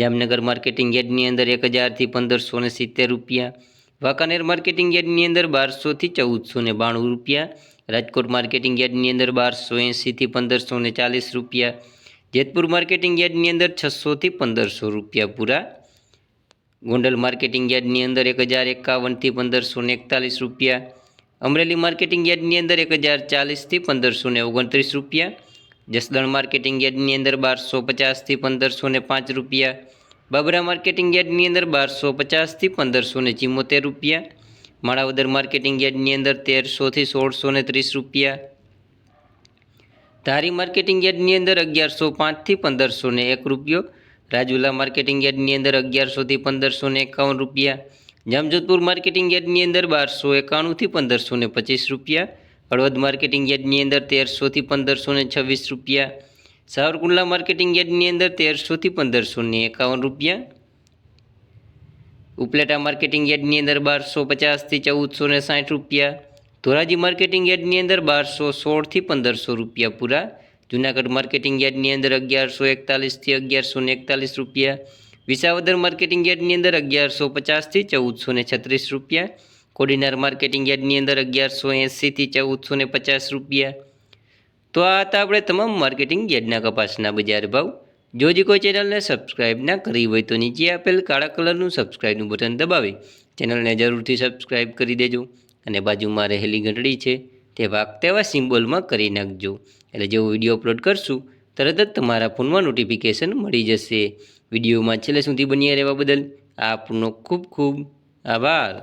Jamnagar marketing યાર્ડની અંદર એક હજારથી પંદરસો ને સિત્તેર રૂપિયા. વાંકાનેર માર્કેટિંગ યાર્ડની અંદર બારસોથી ચૌદસો ને બાણું રૂપિયા. રાજકોટ માર્કેટિંગ યાર્ડની અંદર બારસો એંસીથી પંદરસો ને ચાલીસ રૂપિયા. જેતપુર માર્કેટિંગ યાર્ડની અંદર છસોથી પંદરસો રૂપિયા પૂરા. ગોંડલ માર્કેટિંગ યાર્ડની અંદર એક હજાર એકાવનથી પંદરસો ને એકતાલીસ રૂપિયા. અમરેલી માર્કેટિંગ યાર્ડની અંદર એક હજાર ચાલીસથી પંદરસો ને ઓગણત્રીસ રૂપિયા. જસદણ માર્કેટિંગ યાર્ડની અંદર બારસો પચાસથી પંદરસો ને પાંચ રૂપિયા, બાબરા માર્કેટિંગ યાર્ડની અંદર બારસો પચાસથી પંદરસો ને ચિમોતેર રૂપિયા, માણાવદર માર્કેટિંગ યાર્ડની અંદર તેરસોથી સોળસો ને ત્રીસ રૂપિયા. ધારી માર્કેટિંગ યાર્ડની અંદર અગિયારસો પાંચથી પંદરસો ને એક રૂપિયો, રાજુલા માર્કેટિંગ યાર્ડની અંદર અગિયારસોથી પંદરસો ને એકાવન રૂપિયા, જામજોધપુર માર્કેટિંગ યાર્ડની અંદર બારસો એકાણુંથી પંદરસો ને પચીસ રૂપિયા હળવદ માર્કેટિંગ યાર્ડની અંદર તેરસોથી પંદરસો ને છવ્વીસ રૂપિયા. સાવરકુંડલા માર્કેટિંગ યાર્ડની અંદર તેરસોથી પંદરસો ને એકાવન રૂપિયા. ઉપલેટા માર્કેટિંગ યાર્ડની અંદર બારસો પચાસથી ચૌદસો ને સાઠ રૂપિયા. ધોરાજી માર્કેટિંગ યાર્ડની અંદર બારસો સોળથી પંદરસો રૂપિયા પૂરા. જુનાગઢ માર્કેટિંગ યાર્ડની અંદર અગિયારસો એકતાલીસથી અગિયારસો ને એકતાલીસ રૂપિયા. વિસાવદર માર્કેટિંગ યાર્ડની અંદર અગિયારસો પચાસથી ચૌદસો ને છત્રીસ રૂપિયા. કોડીનાર માર્કેટિંગ યાર્ડની અંદર અગિયારસો એંસીથી ચૌદસો ને પચાસ રૂપિયા. તો આ હતા આપણે તમામ માર્કેટિંગ યાર્ડના કપાસના બજાર ભાવ. જો જે કોઈ ચેનલને સબસ્ક્રાઇબ ના કરી હોય તો નીચે આપેલ કાળા કલરનું સબસ્ક્રાઇબનું બટન દબાવી ચેનલને જરૂરથી સબસ્ક્રાઇબ કરી દેજો અને બાજુમાં રહેલી ઘંટડી છે તે વાગતા તેવા સિમ્બોલમાં કરી નાખજો. એટલે જેવો વીડિયો અપલોડ કરશું, તરત જ તમારા ફોનમાં નોટિફિકેશન મળી જશે. વિડીયોમાં છેલ્લે સુધી બન્યા રહેવા બદલ આપનો ખૂબ ખૂબ આભાર.